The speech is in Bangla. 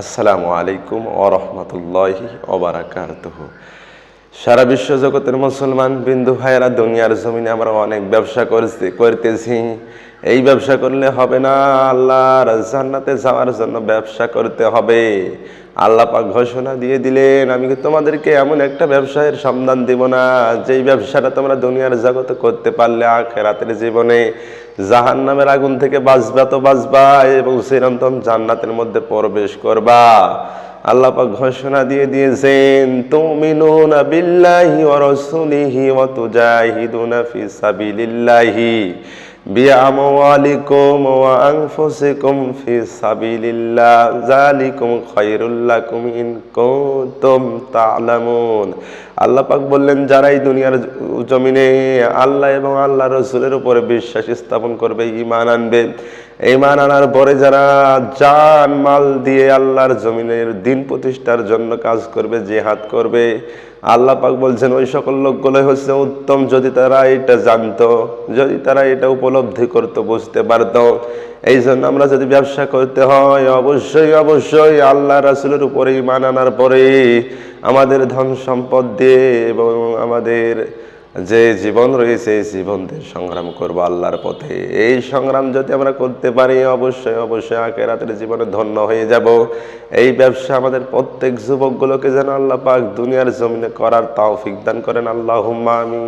আসসালামু আলাইকুম ও রহমতুল্লাহি সারা বিশ্ব জগতের মুসলমান বিন্দু ভাইয়েরা, দুনিয়ার জমিনে আমরা অনেক ব্যবসা করছি, করতেছি। এই ব্যবসা করলে হবে না, আল্লাহর জান্নাতে যাওয়ার জন্য ব্যবসা করতে হবে। আল্লাহ পাক ঘোষণা দিয়ে দিলেন, আমি তোমাদেরকে এমন একটা ব্যবসায়ের সন্ধান দিব না, যেই ব্যবসাটা তোমরা দুনিয়ার জগতে করতে পারলে আখেরাতের জীবনে। জাহান নামের আগুন থেকে বাঁচবা তো বাঁচবা এবং চিরন্তন জান্নাতের মধ্যে প্রবেশ করবা। আল্লাহ পাক ঘোষণা দিয়ে দিয়েছেন তুমিনুনা বিল্লাহি ওয়া রাসূলিহি ওয়া তুজাহিদুনা ফি সাবিলিল্লাহি। বিআমওয়ালিকুম ওয়া আনফুসিকুম ফি সাবিলিল্লাহ। যালিকুম খায়রুল লাকুম ইন কুনতুম তা'লামুন। আল্লাহ পাক বললেন, যারা এই দুনিয়ার জমিনে আল্লাহ এবং আল্লাহ রসুলের উপরে বিশ্বাস স্থাপন করবে ইমান আনবে, ঈমান আনার পরে যারা জান মাল দিয়ে আল্লাহর জমিনের দিন প্রতিষ্ঠার জন্য কাজ করবে, জেহাদ করবে আল্লাহ পাক বলছেন, ওই সকল লোকগুলোই হচ্ছে উত্তম যদি তারা এটা জানতো, যদি তারা এটা উপলব্ধি করতো, বুঝতে পারত। এই জন্য আমরা যদি ব্যবসা করতে হয়, অবশ্যই অবশ্যই আল্লাহ রাসুলের উপরেই মানানার পরে আমাদের ধন সম্পদ দিয়ে এবং আমাদের যে জীবন রয়েছে এই জীবন দিয়ে সংগ্রাম করব আল্লাহর পথে। এই সংগ্রাম যদি আমরা করতে পারি, অবশ্যই অবশ্যই আঁকে আখেরাতের জীবনে ধন্য হয়ে যাব। এই ব্যবসা আমাদের প্রত্যেক যুবকগুলোকে যেন আল্লাহ পাক দুনিয়ার জমিনে করার তাও ফিকদান করেন। আল্লাহ আমি